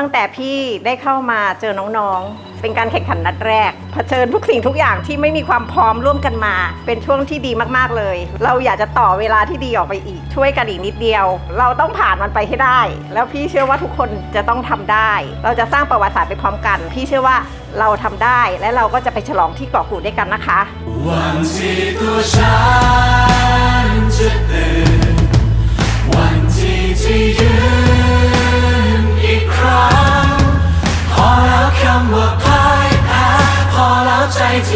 ตั้งแต่พี่ได้เข้ามาเจอน้องๆ เป็นการแข่งขันนัดแรกเผชิญทุกสิ่งทุกอย่างที่ไม่มีความพร้อมร่วมกันมา เป็นช่วงที่ดีมากๆเลย เราอยากจะต่อเวลาที่ดีออกไปอีก ช่วยกันอีกนิดเดียว เราต้องผ่านมันไปให้ได้ แล้วพี่เชื่อว่าทุกคนจะต้องทำได้ เราจะสร้างประวัติศาสตร์ไปพร้อมกัน พี่เชื่อว่าเราทำได้ และเราก็จะไปฉลองที่เกาะกูดด้วยกันนะคะ วันที่ตัวฉัน ใจจ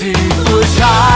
Цілуй час